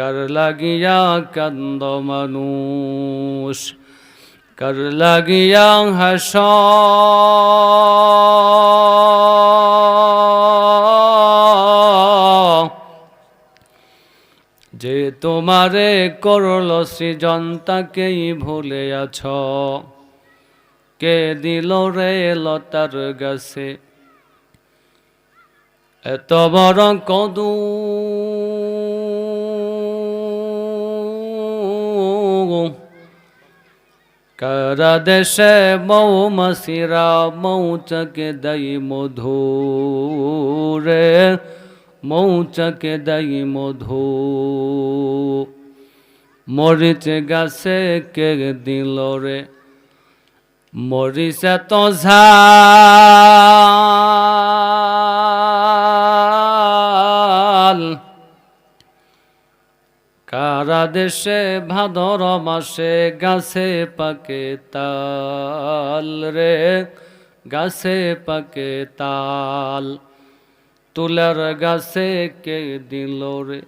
কার লাগিয়া কান্দ মানুষ কার লাগিয়া হাস যে তোমারে করল সৃজন তাকেই ভুলে আছ কে দিল রে লতার গাছে এত বড় কদু কারা দেশে মৌমাসিরা মৌচকে দই মধু রে মৌচকে দই মধু মরিচ গাছে কে দিল রে মরিচে তো ঝাল কারা দেশে ভাদর মাসে গাছে পাকে তাল রে, গাছে পাকে তাল। তুলার গাছে কে দিল রে?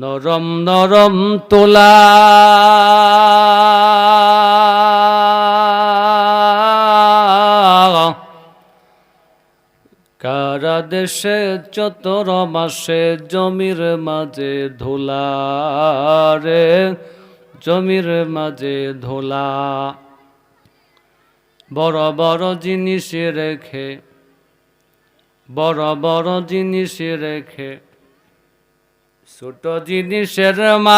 নরম নরম তোলা। কারা দেশে চতর মাসে জমির মাঝে ধুলা রে? জমির মাঝে ধুলা। বড় বড় জিনিস রেখে, বড় বড় জিনিস রেখে, ছোট জিনিসের মান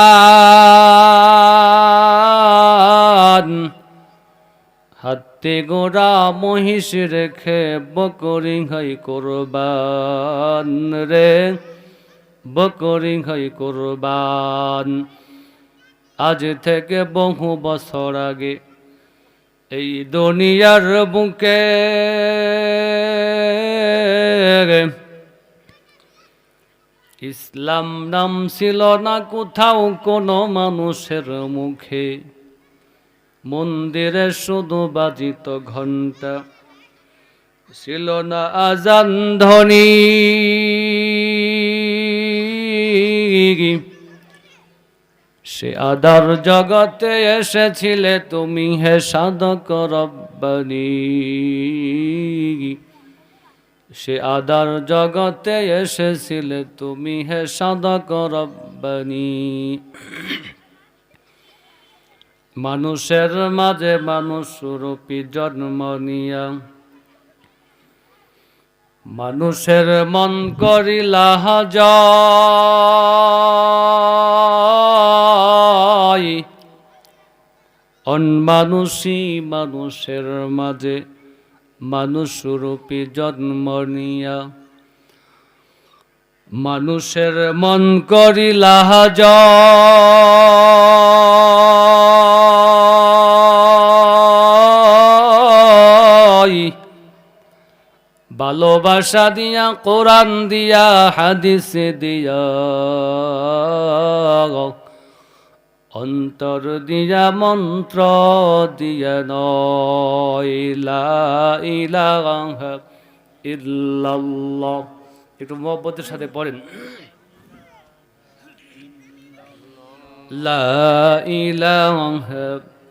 হাতে গোড়া মহিষ রেখে বকরি হাই কোরবান রে বকরি হাই কোরবান। আজ থেকে বহু বছর আগে এই দুনিয়ার বুকে ইসলাম নাম ছিল না কোথাও কোনো মানুষের মুখে। মন্দিরে শুধু বাজিত ঘণ্টা ছিল না আজান ধ্বনি। সে আদার জগতে এসেছিলে তুমি হে সাধক রব্বানি। সে আদার জগতে এসেছিলে তুমি হে সাধক রব্বানি। মানুষের মাঝে মানুষ রূপী জন্ম নিয়া। মানুষের মন করিলা জয় অনমানুষী মানুষের মাঝে মানুষ রূপী জন্ম নিয়া। মানুষের মন করিলা জয় ভালোবাসা দিয়া, কোরআন দিয়া, হাদিস দিয়া। অন্তর দিয়া, মন্ত্র দিয়া ইলাহা ইল্লাল্লাহ। একটু মহব্বতের সাথে পড়েন। লা ইলাহা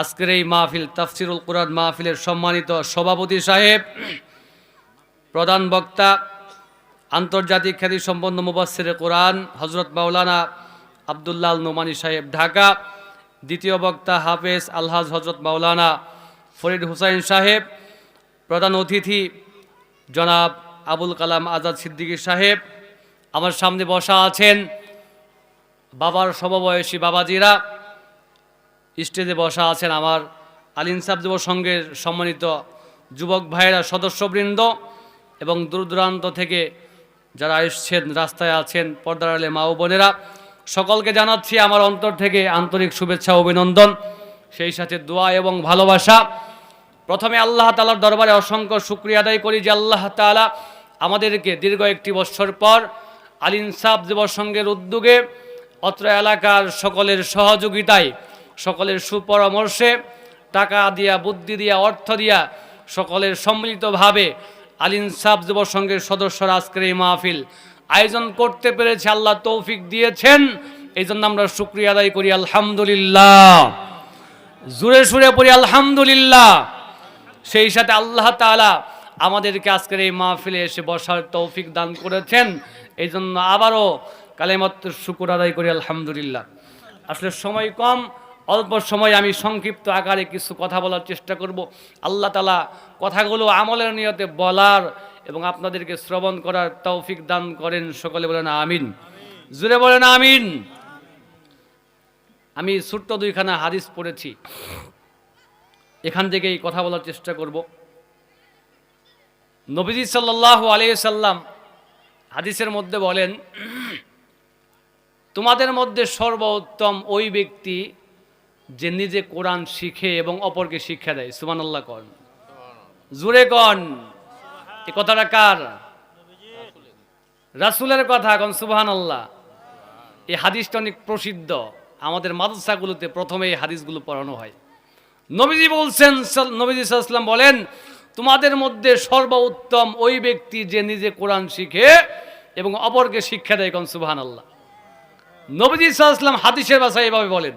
আজকের এই মাহফিল, তাফসিরুল কুরআন মাহফিলের সম্মানিত সভাপতি সাহেব, প্রধান বক্তা, আন্তর্জাতিক খ্যাতি সম্পন্ন মুবাসির কোরআন হজরত মাওলানা আবদুল্লাহ নোমানি সাহেব, ঢাকা। দ্বিতীয় বক্তা হাফেজ আলহাজ হজরত মাওলানা ফরিদ হুসাইন সাহেব, প্রধান অতিথি জনাব আবুল কালাম আজাদ সিদ্দিকী সাহেব, আমার সামনে বসা আছেন বাবার সমবয়সী বাবাজিরা। স্টেজে বসা আছেন আমার আল ইনসাফ যুব সংঘের সম্মানিত যুবক ভাইয়েরা, সদস্যবৃন্দ এবং দূর দূরান্ত থেকে যারা এসছেন, রাস্তায় আছেন, পর্দার আলে মা ও বোনেরা, সকলকে জানাচ্ছি আমার অন্তর থেকে আন্তরিক শুভেচ্ছা অভিনন্দন। সেই সাথে দোয়া এবং ভালোবাসা। প্রথমে আল্লাহ তালার দরবারে অসংখ্য শুক্রিয়া আদায় করি যে আল্লাহ তালা আমাদেরকে দীর্ঘ একটি বছর পর আল ইনসাফ যুব সংঘের উদ্যোগে অত্র এলাকার সকলের সহযোগিতায় সকলের সুপরামর্শে টাকা দিয়া, বুদ্ধি দিয়া, অর্থ দিয়া সকলের সম্মিলিতভাবে আল ইনসাফ যুব সংঘের সদস্যরা আজকের এই মাহফিল আয়োজন করতে পেরেছে। আল্লাহ তৌফিক দিয়েছেন। এই জন্য আমরা শুক্রিয়া আদায় করি। আলহামদুলিল্লাহ। জুড়ে সুরে পড়ি, আলহামদুলিল্লাহ। সেই সাথে আল্লাহ তাআলা আমাদেরকে আজকের এই মাহফিলে এসে বসার তৌফিক দান করেছেন। এই জন্য আবারও কালেমাত্র শুকুর আদায় করি, আলহামদুলিল্লাহ। আসলে সময় কম অল্প সময় আমি সংক্ষিপ্ত আকারে কিছু কথা বলার চেষ্টা করব। আল্লাহ তালা কথাগুলো আমলের নিয়তে বলার এবং আপনাদেরকে শ্রবণ করার তৌফিক দান করেন। সকলে বলেন আমিন। জুড়ে বলেন আমিন। আমি ছোট্ট দুইখানা হাদিস পড়েছি। এখান থেকেই কথা বলার চেষ্টা করব। নবীজি সাল্লাহ আলিয়াল্লাম হাদিসের মধ্যে বলেন, তোমাদের মধ্যে সর্বোত্তম ওই ব্যক্তি যে নিজে কোরআন শিখে এবং অপরকে শিক্ষা দেয় সুমান আল্লাহ কন। জুড়ে কন। এ কথাটা কার? রাসুলের কথা কন সুবহান আল্লাহ এই হাদিসটা অনেক প্রসিদ্ধ। আমাদের মাদ্রাসাগুলোতে প্রথমে এই হাদিসগুলো পড়ানো হয়। নবীজি বলছেন নবীজি সাল্লাম বলেন, তোমাদের মধ্যে সর্বোত্তম ওই ব্যক্তি যে নিজে কোরআন শিখে এবং অপরকে শিক্ষা দেয় কন সুবহান আল্লাহ নবীজি সাল্লাম হাদিসের ভাষায় এভাবে বলেন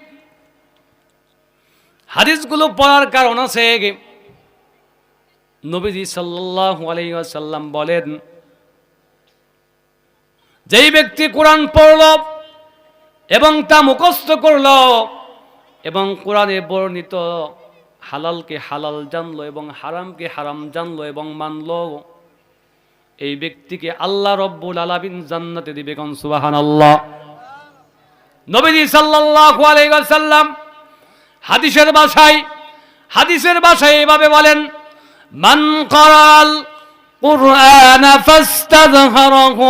হাদিসগুলো পড়ার কারণ আছে নবীজি ওয়াসাল্লাম বলেন, যেই ব্যক্তি কোরআন পড়ল এবং তা মুখস্থ করল এবং কোরআনে বর্ণিত হালালকে হালাল জানলো এবং হারামকে হারাম জানলো এবং মানলো, এই ব্যক্তিকে আল্লাহ রব্বুল আলামিন জান্নাতে দিবে কোন সুবহানাল্লাহ। নবীজি সাল্লাল্লাহু আলাইহি ওয়াসাল্লাম হাদিসের ভাষায় হাদিসের ভাষায় এভাবে বলেন মান করাল কুরআন ফাস্তাযহারাহু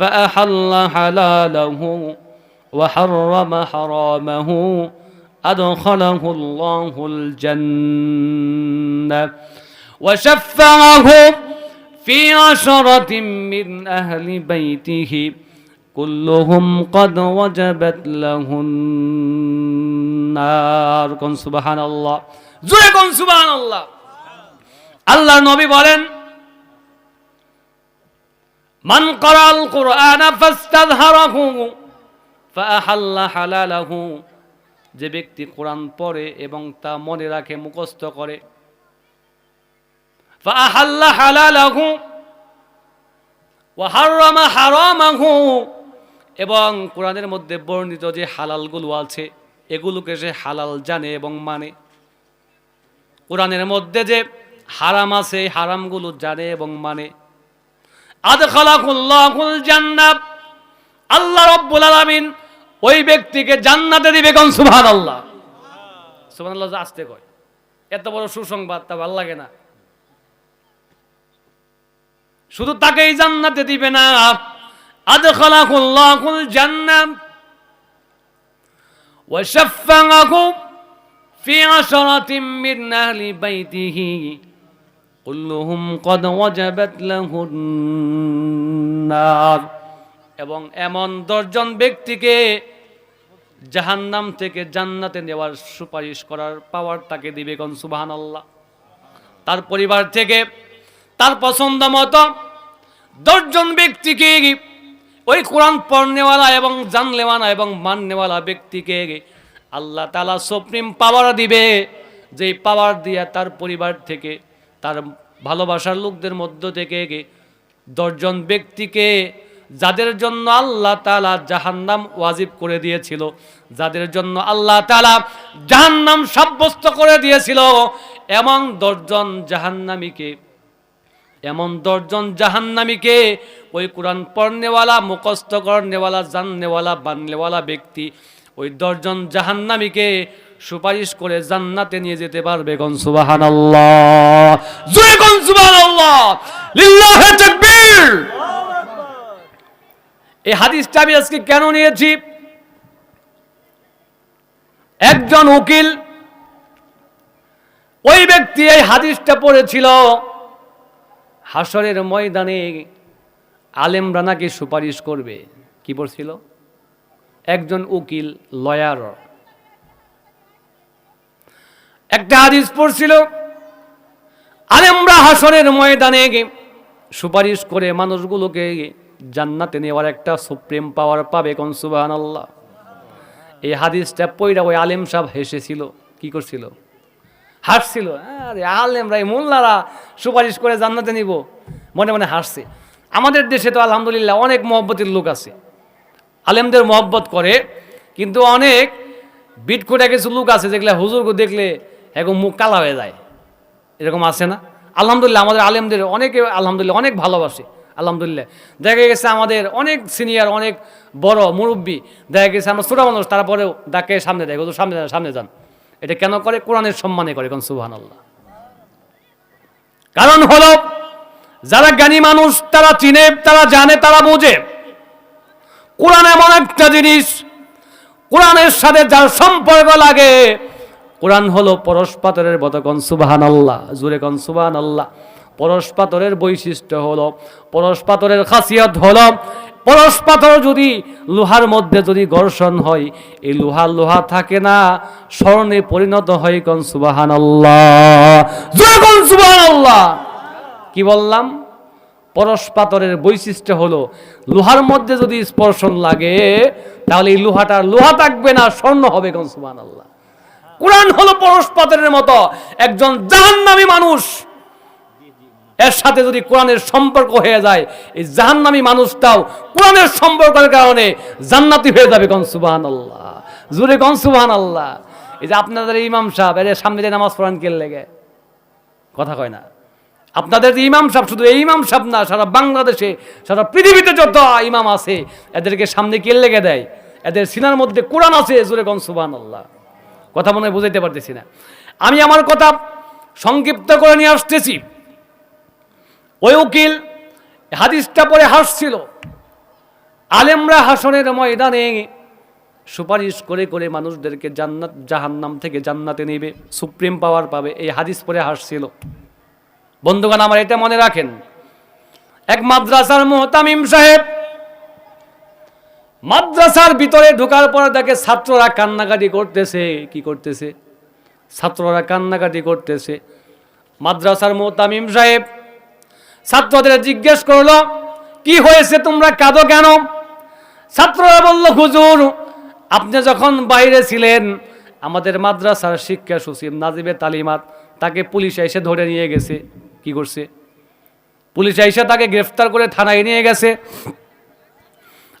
فأحل حلاله وحرم حرامه أدخله الله الجنة وشفعه في عشرة من أهل بيته كلهم قد وجبت له নার কোন সুবাহান আল্লাহ কোন সুবাহান আল্লাহ আল্লাহ নবী বলেন, মান করাল কোরআন ফাহাল্লা হালালাহু। যে ব্যক্তি কোরআন পড়ে এবং তা মনে রাখে, মুখস্থ করে ফাহাল্লা হালালাহু হারামাহু। এবং কোরআনের মধ্যে বর্ণিত যে হালালগুলো আছে এগুলোকে সে হালাল জানে এবং মানে। কোরআনের মধ্যে যে হারাম আছে, এই হারামগুলো জানে এবং মানে। আল্লাহ রব্বুল আলামিন ওই ব্যক্তিকে জান্নাতে দিবে কোন? সুবহানাল্লাহ যে আসতে কয়। এত বড় সুসংবাদ, তা ভালো লাগে না। শুধু তাকেই জান্নাতে দিবে না। আদখালাকুল্লাহুল জান্নাত। وشفعه في عشرة من أهل بيته كلهم قد وجبت له النار এবং এমন দশজন ব্যক্তিকে জাহান্নাম থেকে জান্নাতে নেওয়ার সুপারিশ করার পাওয়ার তাকে দিবে কোন সুবাহান আল্লাহ তার পরিবার থেকে তার পছন্দ মতো দশজন ব্যক্তিকে ওই কোরআন পড়নেওয়ালা এবং জানলেওয়ালা এবং মাননেওয়ালা ব্যক্তিকে আল্লাহ তালা সুপ্রিম পাওয়ার দিবে। যেই পাওয়ার দিয়ে তার পরিবার থেকে, তার ভালোবাসার লোকদের মধ্য থেকে দশজন ব্যক্তিকে যাদের জন্য আল্লাহ তালা জাহান্নাম ওয়াজিব করে দিয়েছিল, যাদের জন্য আল্লাহ তালা জাহান্নাম সাব্যস্ত করে দিয়েছিল, এমন দশজন জাহান্নামীকে এমন দশজন জাহান্নামীকে ওই কোরআন পড়নেওয়ালা, মুখস্থ করনেওয়ালা, জাননেওয়ালা, বাননেওয়ালা ব্যক্তি ওই দশজন জাহান্নামীকে সুপারিশ করে জান্নাতে নিয়ে যেতে পারবে। গন সুবাহান আল্লাহ জয় গন সুবাহান আল্লাহ লিল্লাহে তাকবীর! এই হাদিসটা আমি আজকে কেন নিয়েছি? একজন উকিল ওই ব্যক্তি এই হাদিসটা পড়েছিল হাসরের ময়দানে আলেমরা নাকি সুপারিশ করবে। কি বলছিল? একজন উকিল, লয়ার। একটা হাদিস পড়ছিল, আলেমরা হাসরের ময়দানে সুপারিশ করে মানুষগুলোকে জান্নাতে নেওয়ার একটা সুপ্রিম পাওয়ার পাবে কোন? সুবাহান আল্লাহ এই হাদিসটা পইরা ওই আলেম সাহেব হেসেছিল। কি করছিল? হাসছিল, আরে মোল্লারা সুপারিশ করে জান্নাতে নিব। মনে মনে হাসছে। আমাদের দেশে তো আলহামদুলিল্লাহ অনেক মহব্বতের লোক আছে। আলেমদের মহব্বত করে, কিন্তু অনেক বিট করে কিছু লোক আছে যেগুলো হুজুরকে দেখলে এখন মুখ কালা হয়ে যায়। এরকম আছে না? আলহামদুলিল্লাহ আমাদের আলেমদের অনেকে আলহামদুলিল্লাহ অনেক ভালোবাসে, আলহামদুলিল্লাহ। দেখা গেছে আমাদের অনেক সিনিয়র, অনেক বড় মুরব্বী। দেখা গেছে আমরা ছোটো মানুষ, তারপরেও ডাকে সামনে দেয়, হুজুর, সামনে সামনে যান। এটা কেন করে? কোরআনের সম্মানে করে কোন সুহান আল্লাহ কারণ হল, যারা জ্ঞানী মানুষ, তারা চিনে, তারা জানে, তারা বোঝে। কোরআন এমন একটা জিনিস, কোরআনের সাথে যার সম্পর্ক লাগে, কোরআন হলো পরশপাতরের মতো কন সুবাহান আল্লাহ জুরে কন সুবাহান আল্লাহ পরশপাতরের বৈশিষ্ট্য হলো, পরশপাতরের খাসিয়ত হলো, পরশপাতর যদি লোহার মধ্যে যদি ঘর্ষণ হয়, এই লোহা লোহা থাকে না, স্বর্ণে পরিণত হয় কন সুবাহান কি বললাম? পরশপাতরের বৈশিষ্ট্য হলো, লোহার মধ্যে যদি স্পর্শন লাগে, তাহলে এই লোহাটার লোহা থাকবে না, স্বর্ণ হবে কোন সুবান আল্লাহ কোরআন হলো পরশপাতরের মতো, একজন জাহান্নামী মানুষ এর সাথে যদি কোরআনের সম্পর্ক হয়ে যায়, এই জাহান্নামী মানুষটাও কোরআনের সম্পর্কের কারণে জান্নাতি হয়ে যাবে, কোন সুবান আল্লাহ জুড়ে কোন সুবান আল্লাহ এই যে আপনাদের ইমাম সাহেব, এর সামনে যে নামাজ পড়ান কে লেগে? কথা কয় না। আপনাদের যে ইমাম সাহেব, শুধু এই ইমাম সাহেব না, সারা বাংলাদেশে, সারা পৃথিবীতে যত ইমাম আছে, এদেরকে সামনে কে লেগে দেয়? এদের সিনার মধ্যে কোরআন আছে, জোরে গন সুবান আল্লাহ কথা মনে বুঝাইতে পারতেছি না। আমি আমার কথা সংক্ষিপ্ত করে নিয়ে আসতেছি। ওই উকিল, হাদিসটা পরে হাসছিল। আলেমরা হাসনের ময়দানে সুপারিশ করে করে মানুষদেরকে জান্নাত, জাহান্নাম থেকে জান্নাতে নেবে, সুপ্রিম পাওয়ার পাবে, এই হাদিস পরে হাসছিল। বন্ধুগণ, আমার এটা মনে রাখেন, এক মাদ্রাসার মোহতামিম সাহেব মাদ্রাসার ভিতরে ঢোকার পর দেখে ছাত্ররা কান্নাকাটি করতেছে, কি করতেছে? ছাত্ররা কান্নাকাটি করতেছে। মাদ্রাসার মোহতামিম সাহেব ছাত্রদের জিজ্ঞেস করল, কি হয়েছে তোমরা কাঁদো কেন? ছাত্ররা বলল, হুজুর, আপনি যখন বাইরে ছিলেন, আমাদের মাদ্রাসার শিক্ষা সচিব নাজিবে তালিমাত তাকে পুলিশ এসে ধরে নিয়ে গেছে। কি করছে? পুলিশ এসে তাকে গ্রেফতার করে থানায় নিয়ে গেছে।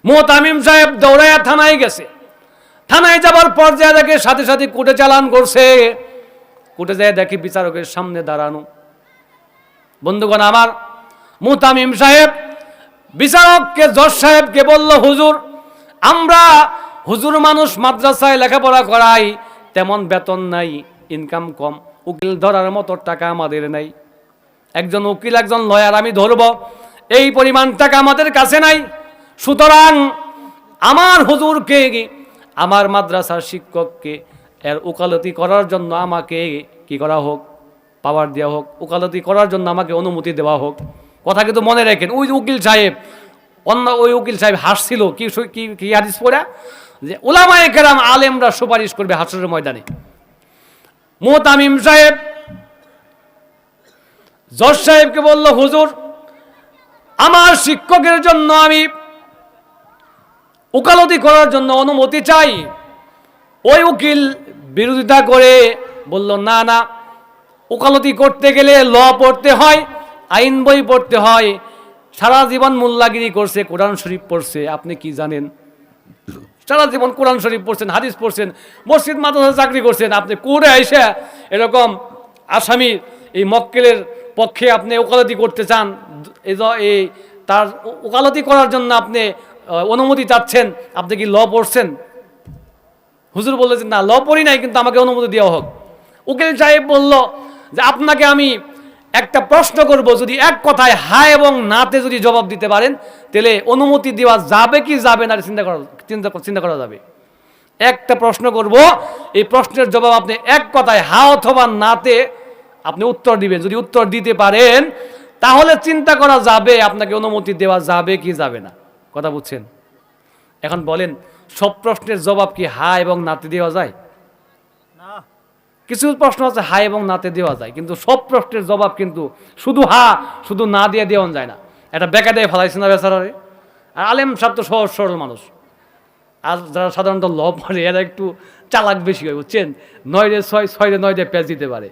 মোতামিম সাহেব দৌড়াইয়া থানায় গেছে। থানায় যাবার পর্যায়ে দেখে সাথে সাথে কোর্টে চালান করছে। কোর্টে যায় দেখি বিচারকের সামনে দাঁড়ানো। বন্ধুগণ, আমার মুতামিম সাহেব, বিচারককে জজ সাহেবকে বলল, হুজুর, আমরা হুজুর মানুষ মাদ্রাসায় লেখাপড়া করাই, তেমন বেতন নাই ইনকাম কম। উকিল ধরার মতো টাকা আমাদের নাই। একজন উকিল, একজন লয়ার আমি ধরব, এই পরিমাণ টাকা আমাদের কাছে নাই। সুতরাং আমার হুজুরকে, আমার মাদ্রাসার শিক্ষককে, এর উকালতি করার জন্য আমাকে কি করা হোক পাওয়ার দেওয়া হোক, উকালতি করার জন্য আমাকে অনুমতি দেওয়া হোক। কথা কিন্তু মনে রাখেন। ওই উকিল সাহেব, অন্য ওই উকিল সাহেব হাসছিল, কি কি হাদিস পড়া? যে ওলামায়ে কেরাম আলেমরা সুপারিশ করবে হাসরের ময়দানে। মোতামিম সাহেব, জজ সাহেবকে বলল, হুজুর, আমার শিক্ষকের জন্য আমি ওকালতি করার জন্য অনুমতি চাই। ওই উকিল বিরোধিতা করে বলল, না না, ওকালতি করতে গেলে ল পড়তে হয় আইন বই পড়তে হয়, সারা জীবন মোল্লাগিরি করছে, কোরআন শরীফ পড়ছে, আপনি কি জানেন? সারা জীবন কোরআন শরীফ পড়ছেন, হাদিস পড়ছেন, মসজিদ মাদ্রাসা চাকরি করছেন, আপনি কোর্টে এসে এরকম আসামি এই মক্কেলের পক্ষে আপনি ওকালতি করতে চান এই তার ওকালতি করার জন্য আপনি অনুমতি চাচ্ছেন, আপনি কি ল পড়ছেন? হুজুর বলল যে না, ল পড়ি নাই, কিন্তু আমাকে অনুমতি দেওয়া হোক। উকিল সাহেব বলল যে, আপনাকে আমি একটা প্রশ্ন করব, যদি এক কথায় হা এবং নাতে যদি জবাব দিতে পারেন, তাহলে অনুমতি দেওয়া যাবে কি যাবে না চিন্তা করা, চিন্তা চিন্তা করা যাবে। একটা প্রশ্ন করব, এই প্রশ্নের জবাব আপনি এক কথায় হা অথবা নাতে আপনি উত্তর দিবেন। যদি উত্তর দিতে পারেন, তাহলে চিন্তা করা যাবে, আপনাকে অনুমতি দেওয়া যাবে কি যাবে না। কথা বুঝছেন? এখন বলেন, সব প্রশ্নের জবাব কি হা এবং নাতে দেওয়া যায়? কিছু প্রশ্ন আছে হা এবং নাতে দেওয়া যায়, কিন্তু সব প্রশ্নের জবাব কিন্তু শুধু হা, শুধু না দিয়ে দেওয়া যায় না। এটা বেকা দিয়ে ফেলাইছে না বেচারারে। আর আলেম সাহেব তো সহজ সরল মানুষ। আর যারা সাধারণত ল পড়ে, এরা একটু চালাক বেশি হয়, বুঝছেন? নয় রে ছয় ছয় রে নয় রে প্যাচ দিতে পারে।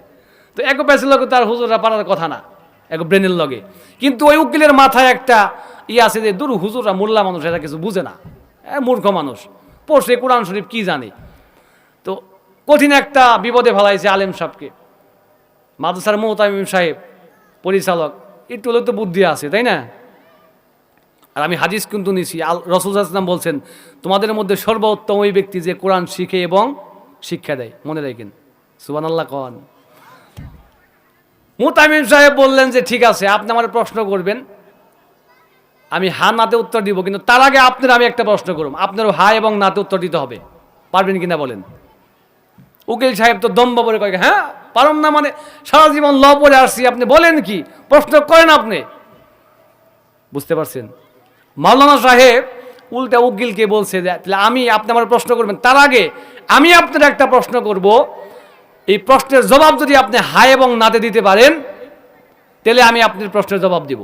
তো এক প্যাচের লগে তার হুজুরা পারার কথা না, এক ব্রেনের লগে। কিন্তু ওই উকিলের মাথায় একটা ই আছে যে, দূর হুজুরা মোল্লা মানুষ, এরা কিছু বুঝে না। মূর্খ মানুষ। পড়ছে কোরআন শরীফ, কি জানে? কঠিন একটা বিপদে ফেলাইছে আলেম সাহেবকে। মাদ্রাসার মোহতামিম সাহেব, পরিচালক, একটু হলেও তো বুদ্ধি আছে, তাই না? আর আমি হাদিস কিন্তু নিছি। আল রসুল ইসলাম বলছেন, তোমাদের মধ্যে সর্বোত্তম ওই ব্যক্তি যে কোরআন শিখে এবং শিক্ষা দেয়। মনে রাখেন। সুবান আল্লাহ কন। মুতামিম সাহেব বললেন যে, ঠিক আছে, আপনি আমার প্রশ্ন করবেন। আমি হা নাতে উত্তর দিব, কিন্তু তার আগে আপনার আমি একটা প্রশ্ন করব। আপনারও হা এবং নাতে উত্তর দিতে হবে। পারবেন কিনা বলেন? উকিল সাহেব তো দম্ব বলে কয় হ্যাঁ পারম না মানে সারা জীবন ল পড়ে আসছি, আপনি বলেন কি? প্রশ্ন করেন আপনি। বুঝতে পারছেন? মাওলানা সাহেব উল্টা উকিলকে বলছে যে, তাহলে আমি আপনি আমার প্রশ্ন করবেন। তার আগে আমি আপনার একটা প্রশ্ন করব। এই প্রশ্নের জবাব যদি আপনি হায় এবং নাতে দিতে পারেন, তাহলে আমি আপনার প্রশ্নের জবাব দিব।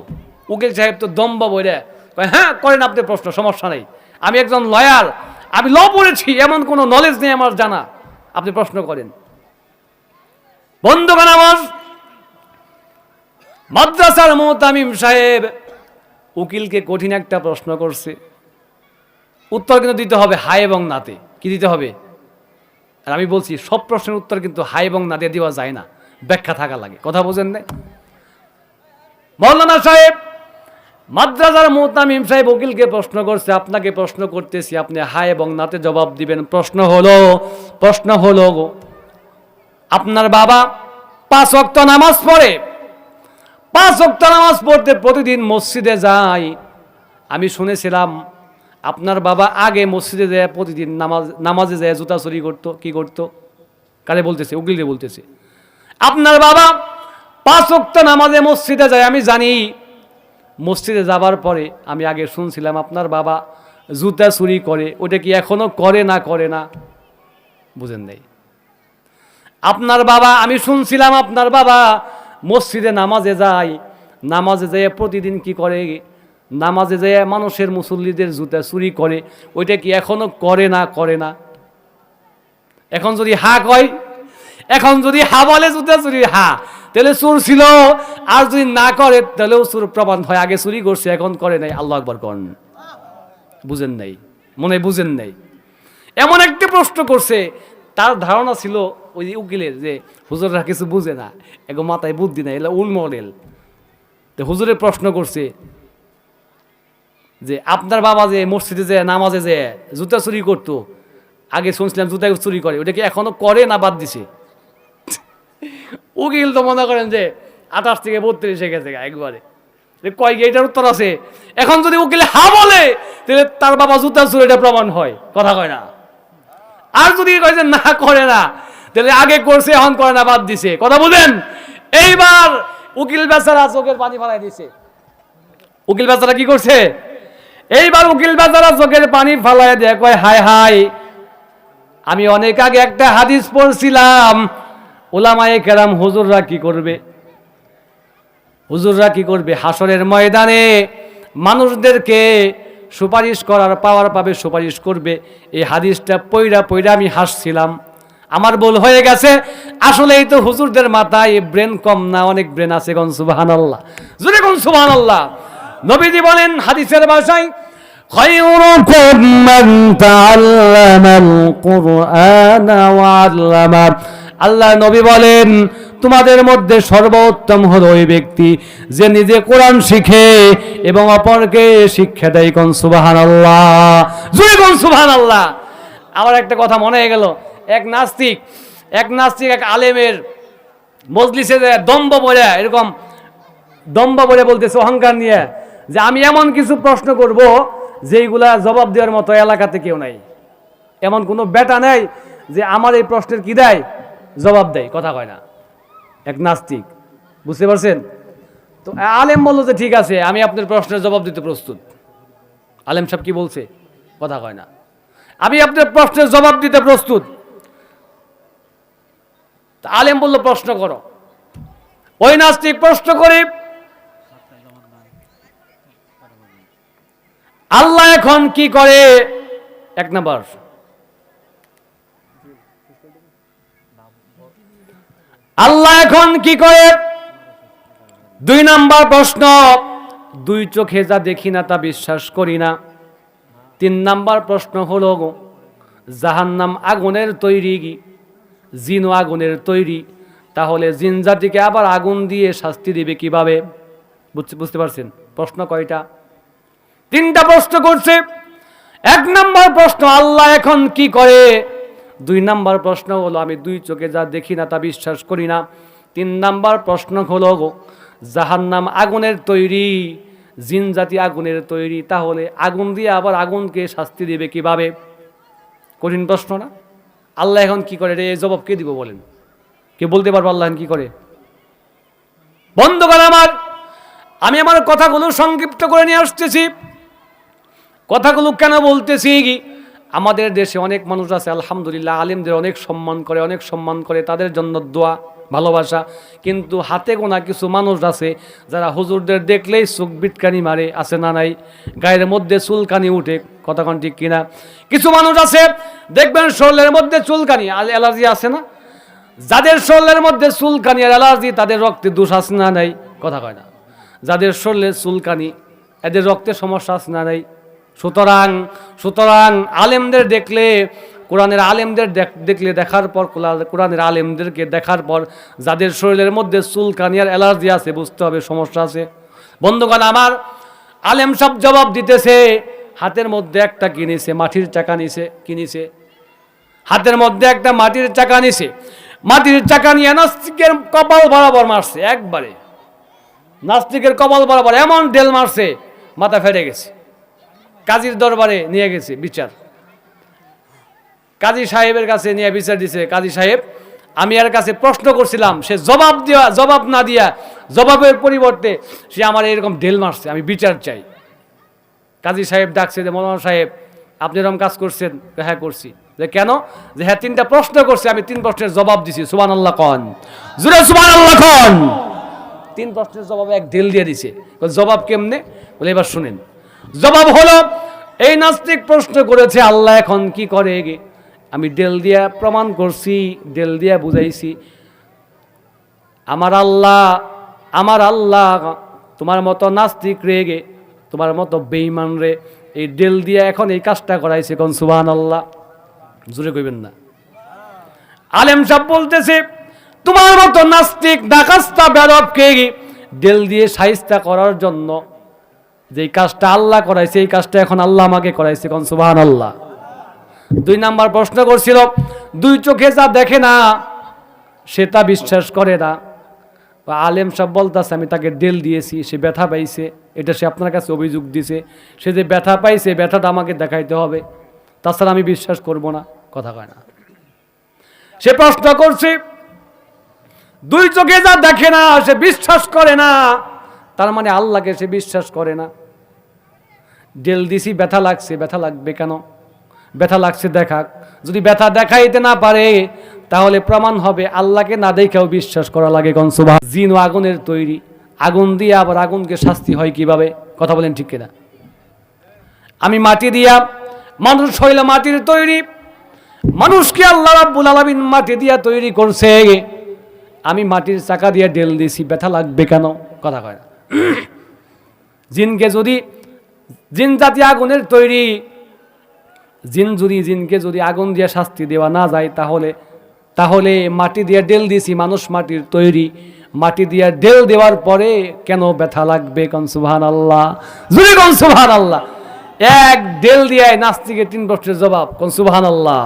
উকিল সাহেব তো দম্ব বলে হ্যাঁ করেন আপনি প্রশ্ন, সমস্যা নেই। আমি একজন লয়ার, আমি ল পড়েছি, এমন কোনো নলেজ নেই আমার জানা। আপনি প্রশ্ন করেন। বন্ধুগণ আমার মাদ্রাসার মোতামিম সাহেব উকিলকে কঠিন একটা প্রশ্ন করছে। উত্তর কিন্তু দিতে হবে হাই এবং নাতে। কি দিতে হবে? আর আমি বলছি, সব প্রশ্নের উত্তর কিন্তু হাই এবং নাতে দেওয়া যায় না। ব্যাখ্যা থাকা লাগে। কথা বোঝেন নাই? মৌলানা সাহেব মাদ্রাসার মোতামিম সাহেব উকিলকে প্রশ্ন করছে, আপনাকে প্রশ্ন করতেছি, আপনি হাই এবং নাতে জবাব দিবেন। প্রশ্ন হলো প্রশ্ন হলো আপনার বাবা পাঁচ অক্ত নামাজ পড়ে। পাঁচ অক্ত নামাজ পড়তে প্রতিদিন মসজিদে যায়। আমি শুনেছিলাম, আপনার বাবা আগে মসজিদে যায়, প্রতিদিন নামাজ, নামাজে যায়, জুতা চুরি করতো, কি করতো? কারে বলতেছে? উকিলে বলতেছে। আপনার বাবা পাঁচ অক্ত নামাজে মসজিদে যায়, আমি জানি মসজিদে যাবার পরে আমি আগে শুনছিলাম, আপনার বাবা জুতা চুরি করে, ওটা কি এখনও করে না করে না? বুঝেন নাই। আপনার বাবা, আমি শুনছিলাম, আপনার বাবা মসজিদে নামাজে যায়, নামাজে যেয়ে প্রতিদিন কি করে? নামাজে যেয়ে মানুষের মুসল্লিদের জুতা চুরি করে, ওইটা কি এখনও করে না করে না? এখন যদি হা কয়, এখন যদি হা বলে জুতা চুরি, হা তাহলে চুর ছিল। আর যদি না করে, তাহলেও চুর প্রমাণ হয়। আগে চুরি করছে, এখন করে নাই। আল্লাহ একবার কন। বুঝেন নাই? মনে বুঝেন নাই? এমন একটা প্রশ্ন করছে, তার ধারণা ছিল ওই যে উকিলের যে, হুজুররা কিছু বুঝে না। এগো মাথায় বুদ্ধি নাই এগুলো উল মডেল। তো হুজুরের প্রশ্ন করছে যে, আপনার বাবা যে মসজিদে যে, নামাজে যে, জুতা চুরি করতো, আগে শুনছিলাম জুতা চুরি করে, ওটা কি এখনও করে না বাদ দিছে? উকিল তো মনে করেন যে আঠাশ থেকে বত্রিশে গেছে একবারে। কয় এটার উত্তর আছে? এখন যদি উকিলে হা বলে, তাহলে তার বাবা জুতা চুরি এটা প্রমাণ হয়। কথা কয় না? আর যদি কয় যে না, করে না, তাহলে আগে করছে, এখন করে না, বাদ দিছে। কথা বুঝেন এইবার উকিল বেচারা চোখের পানি ফালাই দিছে। উকিল বেচারা কি করছে? এইবার উকিল বাজারা চোখের পানি ফালায় দেয়, কয়, হায় হায়, আমি অনেক আগে একটা হাদিস পড়ছিলাম। ওলামায়ে কেরাম হুজুররা কি করবে হুজুররা কি করবে হাসরের ময়দানে মানুষদেরকে সুপারিশ করার পাওয়ার পাবে সুপারিশ করবে এই হাদিসটা পইরা পইরা আমি হাসছিলাম আমার ভুল হয়ে গেছে আসলে এই তো হুজুরদের মাথায় ব্রেন কম না অনেক ব্রেন আছে কোন সুবাহান আল্লাহ জুড়ে কোন সুবাহান আল্লাহ নবীজি বলেন হাদিসের ভাষায় خيركم من تعلم القرآن وعلمه আল্লাহ নবী বলেন, তোমাদের মধ্যে সর্বোত্তম হলো ওই ব্যক্তি যে নিজে কোরআন শিখে এবং অপরকে শিক্ষা দেয়। কোন সুবাহান আল্লাহ জুড়ে কোন সুবাহান আল্লাহ আমার একটা কথা মনে হয়ে গেল। এক নাস্তিক এক নাস্তিক এক আলেমের মজলিসে দম্ব বলে এরকম দম্ব বলে বলতেছে অহংকার নিয়ে যে, আমি এমন কিছু প্রশ্ন করব যেইগুলা জবাব দেওয়ার মতো এলাকাতে কেউ নাই। এমন কোনো বেটা নেই যে, আমার এই প্রশ্নের কি দেয়? জবাব দেয়, কথা কয় না। এক নাস্তিক, বুঝতে পারছেন? তো আলেম বলল যে, ঠিক আছে, আমি আপনার প্রশ্নের জবাব দিতে প্রস্তুত। আলেম সাহেব কি বলছে? কথা কয় না। আমি আপনার প্রশ্নের জবাব দিতে প্রস্তুত। আলেম বলল, প্রশ্ন করো। ওই নাস্তিক প্রশ্ন করে, আল্লাহ এখন কি করে? এক নাম্বার। আল্লাহ এখন কি করে? দুই নাম্বার প্রশ্ন, দুই চোখে যা দেখি না তা বিশ্বাস করি না। তিন নাম্বার প্রশ্ন হলো, জাহান্নাম আগুনের তৈরি জিন আগুনের তৈরি। তাহলে জিন জাতিকে আবার আগুন দিয়ে শাস্তি দিবে কীভাবে? বুঝতে বুঝতে পারছেন? প্রশ্ন কয়টা? তিনটা প্রশ্ন করছে। এক নম্বর প্রশ্ন, আল্লাহ এখন কি করে? দুই নাম্বার প্রশ্ন হলো, আমি দুই চোখে যা দেখি না তা বিশ্বাস করি না। তিন নাম্বার প্রশ্ন হলো নাম আগুনের তৈরি, জিন জাতি আগুনের তৈরি, তাহলে আগুন দিয়ে আবার আগুনকে শাস্তি দেবে কীভাবে? কঠিন প্রশ্ন না? আল্লাহ এখন কি করে রে? জবাব কে দিব বলেন? কে বলতে পারব আল্লাহ কি করে? বন্ধুগণ আমার, আমি আমার কথাগুলো সংক্ষিপ্ত করে নিয়ে আসতেছি। কথাগুলো কেন বলতেছি? আমাদের দেশে অনেক মানুষ আছে, আলহামদুলিল্লাহ, আলিমদের অনেক সম্মান করে, অনেক সম্মান করে, তাদের জন্য দোয়া, ভালোবাসা। কিন্তু হাতে গোনা কিছু মানুষ আছে যারা হুজুরদের দেখলেই চোখ বিটকানি মারে, আছে না নাই? গায়ের মধ্যে চুলকানি উঠে কতক্ষণ ঠিক কিনা? কিছু মানুষ আছে, দেখবেন শরীরের মধ্যে চুলকানি অ্যালার্জি আছে না? যাদের শরীরের মধ্যে চুলকানি আর অ্যালার্জি, তাদের রক্তে দোষ আছে না নাই? কথা কয় না। যাদের শরীরে চুলকানি, এদের রক্তে সমস্যা আছে না নাই? সুতরাং সুতরাং আলেমদের দেখলে, কোরআনের আলেমদের দেখ- দেখলে দেখার পর কোরআনের আলেমদেরকে দেখার পর যাদের শরীরের মধ্যে চুলকানি আর অ্যালার্জি আছে, বুঝতে হবে সমস্যা আছে। বন্ধুগণ, আমার আলেম সব জবাব দিতেছে, হাতের মধ্যে একটা কিনেছে, মাটির চাকা নিছে, কিনেছে। হাতের মধ্যে একটা মাটির চাকা নিছে। মাটির চাকা নিয়ে নাস্তিকের কপাল বরাবর মারছে, একবারে। নাস্তিকের কপাল বরাবর, এমন ডেল মারছে, মাথা ফেটে গেছে। কাজীর দরবারে নিয়ে গেছে বিচার। কাজী সাহেবের কাছে নিয়ে বিচার দিছে, কাজী সাহেব, আমি এর কাছে প্রশ্ন করছিলাম, সে জবাব দেওয়া জবাব না দিয়া, জবাবের পরিবর্তে সে আমার এরকম ঢেল মারছে, আমি বিচার চাই। কাজী সাহেব ডাকছে যে মনোহর সাহেব, আপনি এরকম কাজ করছেন হ্যাঁ করছি। যে, কেন? যে হ্যাঁ তিনটা প্রশ্ন করছে, আমি তিন প্রশ্নের জবাব দিছি সুবান আল্লাহ কন। জুড়ে সুবান আল্লাহ কন। তিন প্রশ্নের জবাবে এক ঢেল দিয়ে দিছে। জবাব কেমনে? বলে, এবার শুনেন। জবাব হলো, এই নাস্তিক প্রশ্ন করেছে, আল্লাহ এখন কি করে গে? আমি ডেল দিয়া প্রমাণ করছি, ডেল দিয়া বুঝাইছি। আমার আল্লাহ আমার আল্লাহ, তোমার মতো নাস্তিক রেগে তোমার মতো বেইমান রে। এই ডেল দিয়া এখন এই কাজটা করাইছে কোন সুবান আল্লাহ জুড়ে কইবেন না। আলেম সাহেব বলতেছে, তোমার মতো নাস্তিক ডাকাস্তা বেরবকে ডেল দিয়ে সাইস্তা করার জন্য যে কাজটা আল্লাহ করাইছে, এই কাজটা এখন আল্লাহ আমাকে করাইছে, কোন সুবাহ আল্লাহ দুই নাম্বার প্রশ্ন করছিল, দুই চোখে যা দেখে না সে তা বিশ্বাস করে না। বা আলেম সব বলতেছে, আমি তাকে ডেল দিয়েছি, সে ব্যথা পাইছে, এটা সে আপনার কাছে অভিযোগ দিছে, সে যে ব্যথা পাইছে, ব্যথাটা আমাকে দেখাইতে হবে, তাছাড়া আমি বিশ্বাস করব না। কথা কয় না। সে প্রশ্ন করছে, দুই চোখে যা দেখে না, সে বিশ্বাস করে না তার মানে আল্লাহকে সে বিশ্বাস করে না। ডেল দিছি, ব্যথা লাগছে, ব্যথা লাগবে কেন? ব্যথা লাগছে দেখাক। যদি ব্যথা দেখাইতে না পারে, তাহলে প্রমাণ হবে আল্লাহকে না দেখেও বিশ্বাস করা লাগে কনসুভা জিন ও আগুনের তৈরি। আগুন দিয়ে আবার আগুনকে শাস্তি হয় কীভাবে? কথা বলেন ঠিক কিনা? আমি মাটি দিয়া, মানুষ হইল মাটির তৈরি। মানুষকে আল্লাহ রাব্বুল আলামিন মাটি দিয়া তৈরি করছে। আমি মাটির চাকা দিয়ে ডেল দিছি, ব্যথা লাগবে কেন? কথা কয়। জিনকে যদি, জিন জাতি আগুনের তৈরি, জিন যদি, জিনকে যদি আগুন দিয়ে শাস্তি দেওয়া না যায়, তাহলে তাহলে মাটি দিয়ে ডেল দিছি মানুষ মাটির তৈরি। মাটি দিয়ে ডেল দেওয়ার পরে কেন ব্যথা লাগবে কনসুভান আল্লাহ জুড়ে কনসুভান আল্লাহ এক ডেল দিয়ে নাস্তিকে তিন প্রশ্নের জবাব কনসুভান আল্লাহ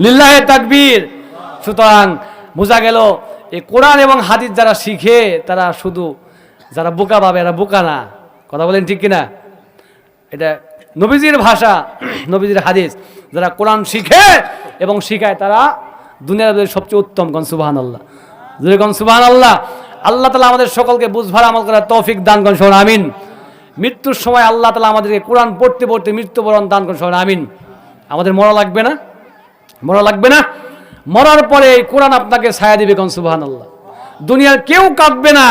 লিল্লাহে তাকবীর। সুতরাং বোঝা গেল এই কোরআন এবং হাদিস যারা শিখে, তারা শুধু যারা বোকা পাবে এরা বোকা না। কথা বলেন ঠিক কিনা? এটা নবীজির ভাষা, নবীজির হাদিস। যারা কোরআন শিখে এবং শিখায় তারা দুনিয়ার সবচেয়ে উত্তম গন সুবাহান আল্লাহ গন সুবাহান আল্লাহ আল্লাহ তালা আমাদের সকলকে বুঝভার আমল করার তৌফিক দান করেন, সবাই আমিন। মৃত্যুর সময় আল্লাহ তালা আমাদেরকে কোরআন পড়তে পড়তে মৃত্যুবরণ দান করেন, সবাই আমিন। আমাদের মরা লাগবে না? মরা লাগবে না? মরার পরে এই কোরআন আপনাকে ছায়া দিবে কন সুবাহান আল্লাহ দুনিয়ার কেউ কাঁদবে না।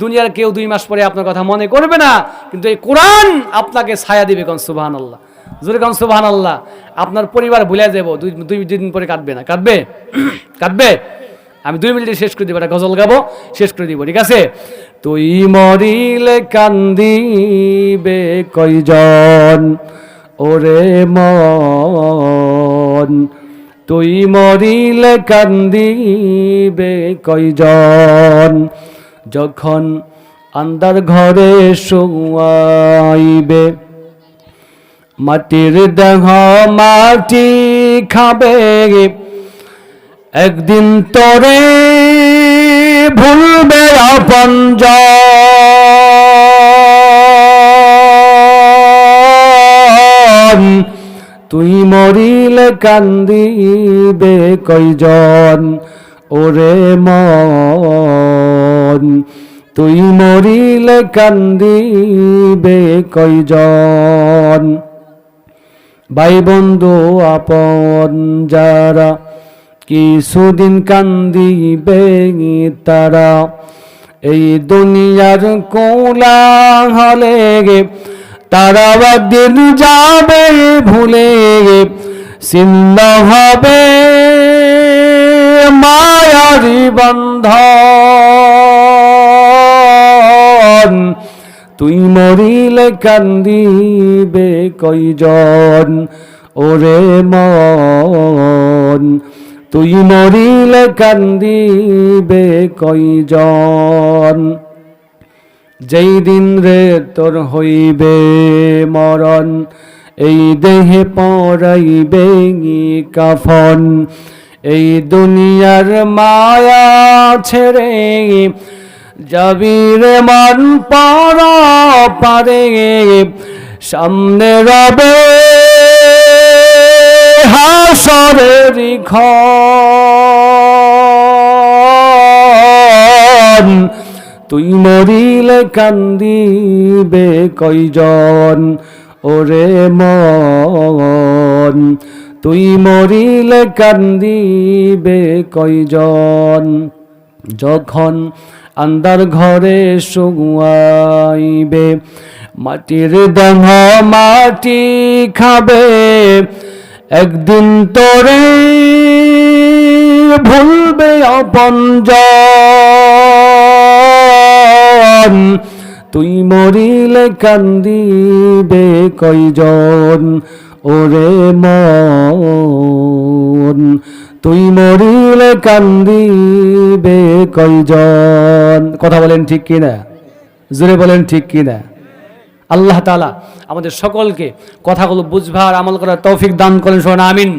দুনিয়ার কেউ দুই মাস পরে আপনার কথা মনে করবে না, কিন্তু এই কোরআন আপনাকে ছায়া দিবে কন সুবাহান আল্লাহ জোরে কন সুবাহান আল্লাহ আপনার পরিবার ভুলে যাব, দুই দুই দিন পরে কাটবে না। কাটবে কাটবে আমি দুই মিনিটে শেষ করে দিব, একটা গজল গাবো, শেষ করে দিব, ঠিক আছে? তুই মরিলে কান্দিবে কয়জন? ওরে মন, তুই মরিলে কান্দিবে কয়জন? যখন আন্দার ঘরে শুয়াইবে, মাটির দেহ মাটি খাবে। একদিন তোরে ভুলবে আপন। তুই মরিলে কান্দিবে কয়জন? ওরে মন। তুই মরিলে কান্দিবে কয়জন? ভাই বন্ধু আপন যারা কিছুদিন কান্দিবে তারা, এই দুনিয়ার কোলা হলে তারা দিন যাবে ভুলে সিন্ধ হবে মায়ারি বন্ধন, তুই মরিলে কান্দিবে কয়জন? ওরে মন, তুই মরিলে কান্দিবে কয়জন? যেই দিন রে তোর হইবে মরণ, এই দেহে পড়াইবে কাফন। এই দুনিয়ার মায়া ছেড়ে যাবি রে মন পর সামনে রবে হাসরের খন তুই মরিলে কান্দিবে কয়জন? ওরে মন তুই মরিলে কান্দিবে কয়জন যখন আন্দার ঘরে শুয়াইবে, মাটির দেহ মাটি খাবে, একদিন তোরে ভুলবে আপন জন। তুই মরিলে কান্দিবে কয়জন ওরে মন, তুই মরিলে কান্দিবে কয়জন? কথা বলেন ঠিক কিনা? জোরে বলেন ঠিক কিনা? আল্লাহ তালা আমাদের সকলকে কথাগুলো বুঝবার, আমল করার তৌফিক দান করেন শোনা আমিন।